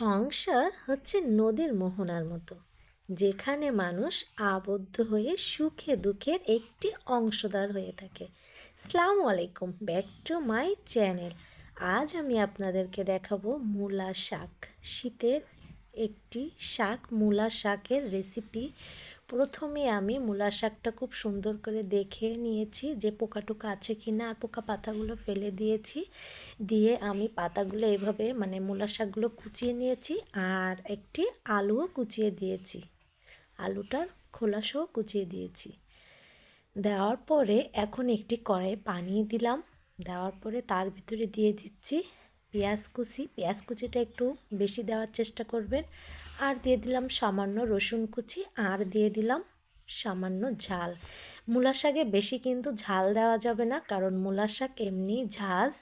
সংসার হচ্ছে নদীর মোহনার মতো, যেখানে মানুষ আবদ্ধ হয়ে সুখে দুঃখের একটি অংশদার হয়ে থাকে। সালাম আলাইকুম, ব্যাক টু মাই চ্যানেল। আজ আমি আপনাদেরকে দেখাবো মূলা শাক, শীতের একটি শাক, মূলা শাকের রেসিপি প্রথমে আমি মূলা শাকটা খুব সুন্দর করে দেখে নিয়েছি যে পোকা টোকা আছে কি না আর পোকা পাতাগুলো ফেলে দিয়েছি। দিয়ে আমি পাতাগুলো এভাবে মানে মূলা শাকগুলো কুচিয়ে নিয়েছি আর একটি আলুও কুচিয়ে দিয়েছি। আলুটার খোলাসহ কুচিয়ে দিয়েছি। দেওয়ার পরে এখন একটি কড়াই পানি দিলাম। দেওয়ার পরে তার ভিতরে দিয়ে দিচ্ছি পেঁয়াজ কুচি। পেঁয়াজ কুচিটা একটু বেশি দেওয়ার চেষ্টা করবেন। আর দিয়ে দিলাম সামান্য রসুন কুচি আর দিয়ে দিলাম সামান্য ঝাল। মূলা শাকে বেশি কিন্তু ঝাল দেওয়া যাবে না, কারণ মূলা শাক এমনি ঝাঁজ।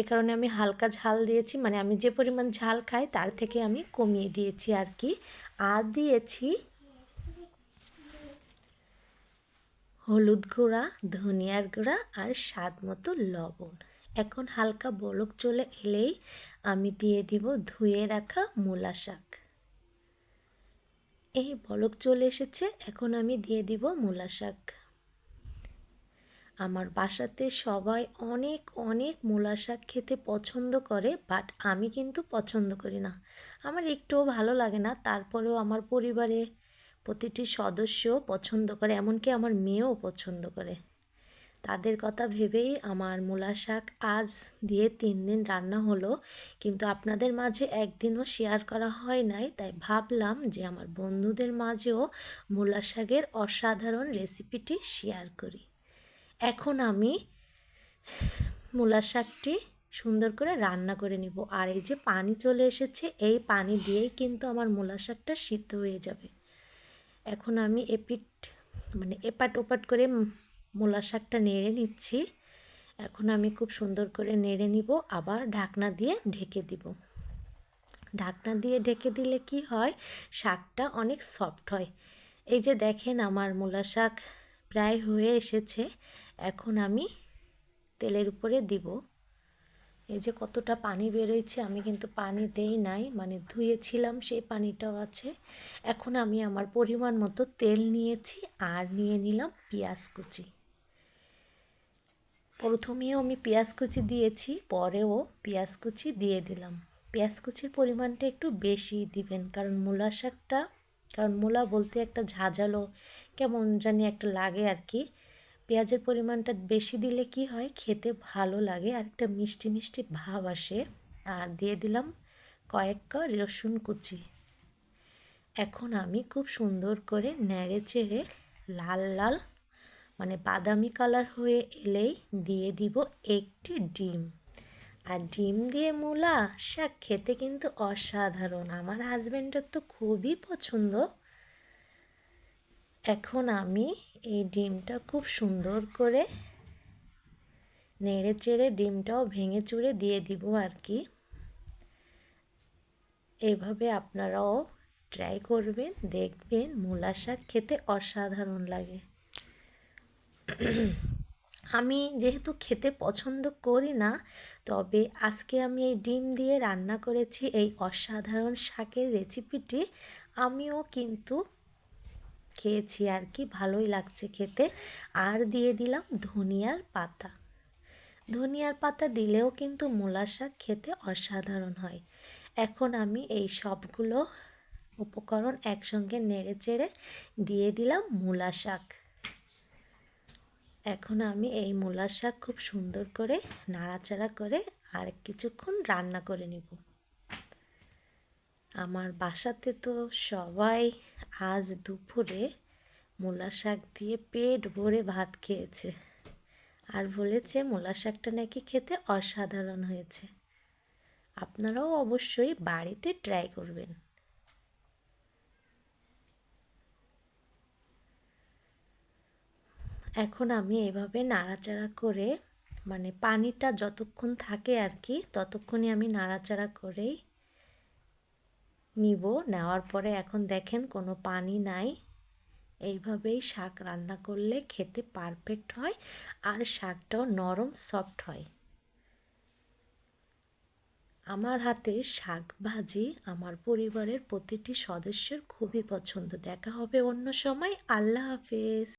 এ কারণে আমি হালকা ঝাল দিয়েছি মানে আমি যে পরিমাণ ঝাল খাই তার থেকে আমি কমিয়ে দিয়েছি আর কি। আর দিয়েছি হলুদ গুঁড়া, ধনিয়ার গুঁড়া আর স্বাদ মতো লবণ। এখন হালকা বলক চলে এলেই আমি দিয়ে দিব ধুয়ে রাখা মূলা শাক। এই বলক চলে এসেছে, এখন আমি দিয়ে দিব মূলা শাক। আমার বাসাতে সবাই অনেক অনেক মূলা শাক খেতে পছন্দ করে বাট আমি কিন্তু পছন্দ করি না। আমার একটুও ভালো লাগে না, তারপরেও আমার পরিবারে প্রতিটি সদস্য পছন্দ করে, এমনকি আমার মেয়েও পছন্দ করে। তাদের কথা ভেবেই আমার মূলা শাক আজ দিয়ে তিন দিন রান্না হলো। কিন্তু আপনাদের মাঝে একদিনও শেয়ার করা হয় নাই। তাই ভাবলাম যে আমার বন্ধুদের মাঝেও মূলা শাকের অসাধারণ রেসিপিটি শেয়ার করি। এখন আমি মূলা শাকটি সুন্দর করে রান্না করে নিব। আর এই যে পানি চলে এসেছে, এই পানি দিয়েই কিন্তু আমার মূলা শাকটা সিদ্ধ হয়ে যাবে। এখন আমি এপিট মানে এপাট ওপাট করে মূলা শাকটা নেড়ে নিচ্ছি। এখন আমি খুব সুন্দর করে নেড়ে নিব, আবার ঢাকনা দিয়ে ঢেকে দিব। ঢাকনা দিয়ে ঢেকে দিলে কি হয়, শাকটা অনেক সফট হয়। এই যে দেখেন আমার মূলা শাক প্রায় হয়ে এসেছে, এখন আমি তেলের উপরে দিব। এই যে কতটা পানি বেরোইছে, আমি কিন্তু পানি দেই নাই মানে ধুয়েছিলাম সেই পানিটাও আছে। এখন আমি আমার পরিমাণ মতো তেল নিয়েছি, আর নিয়ে নিলাম পেঁয়াজ কুচি। প্রথমেও আমি পেঁয়াজ কুচি দিয়েছি, পরেও পেঁয়াজ কুচি দিয়ে দিলাম। পেঁয়াজ কুচির পরিমাণটা একটু বেশি দিবেন, কারণ মূলা শাকটা, কারণ মূলা বলতে একটা ঝাঁঝালো, কেমন জানি একটা লাগে আর কি। পেঁয়াজের পরিমাণটা বেশি দিলে কি হয়, খেতে ভালো লাগে, আর একটা মিষ্টি মিষ্টি ভাব আসে। আর দিয়ে দিলাম কয়েক ক রসুন কুচি। এখন আমি খুব সুন্দর করে নেড়ে চেড়ে লাল লাল মানে বাদামি কালার হয়ে এলেই দিয়ে দিব একটি ডিম। আর ডিম দিয়ে মূলা, শাক খেতে কিন্তু অসাধারণ। আমার হাজব্যান্ডের তো খুবই পছন্দ। এখন আমি এই ডিমটা খুব সুন্দর করে নেড়ে চেড়ে ডিমটাও ভেঙে চুড়ে দিয়ে দিব আর কি। এভাবে আপনারাও ট্রাই করবেন, দেখবেন। মূলা শাক খেতে অসাধারণ লাগে। আমি যেহেতু খেতে পছন্দ করি না, তবে আজকে আমি এই ডিম দিয়ে রান্না করেছি এই অসাধারণ শাকের রেসিপিটি। আমিও কিন্তু খেয়েছি আর কি, ভালোই লাগছে খেতে। আর দিয়ে দিলাম ধনিয়ার পাতা। ধনিয়ার পাতা দিলেও কিন্তু মূলা শাক খেতে অসাধারণ হয়। এখন আমি এই সবগুলো উপকরণ একসঙ্গে নেড়ে চেড়ে দিয়ে দিলাম মূলা শাক। এখন আমি এই মূলা শাক খুব সুন্দর করে নাড়াচাড়া করে আর কিছুক্ষণ রান্না করে নিব। আমার বাসাতে তো সবাই আজ দুপুরে মূলা শাক দিয়ে পেট ভরে ভাত খেয়েছে আর বলেছে মূলা শাকটা নাকি খেতে অসাধারণ হয়েছে। আপনারাও অবশ্যই বাড়িতে ট্রাই করবেন। এখন আমি এভাবে নাড়াচাড়া করে মানে পানিটা যতক্ষণ থাকে আর কি ততক্ষণই আমি নাড়াচাড়া করেই নিব। নেওয়ার পরে এখন দেখেন কোনো পানি নাই। এইভাবেই শাক রান্না করলে খেতে পারফেক্ট হয় আর শাকটাও নরম, সফট হয়। আমার হাতে শাক ভাজি আমার পরিবারের প্রতিটি সদস্যের খুবই পছন্দ। দেখা হবে অন্য সময়। আল্লাহ হাফেজ।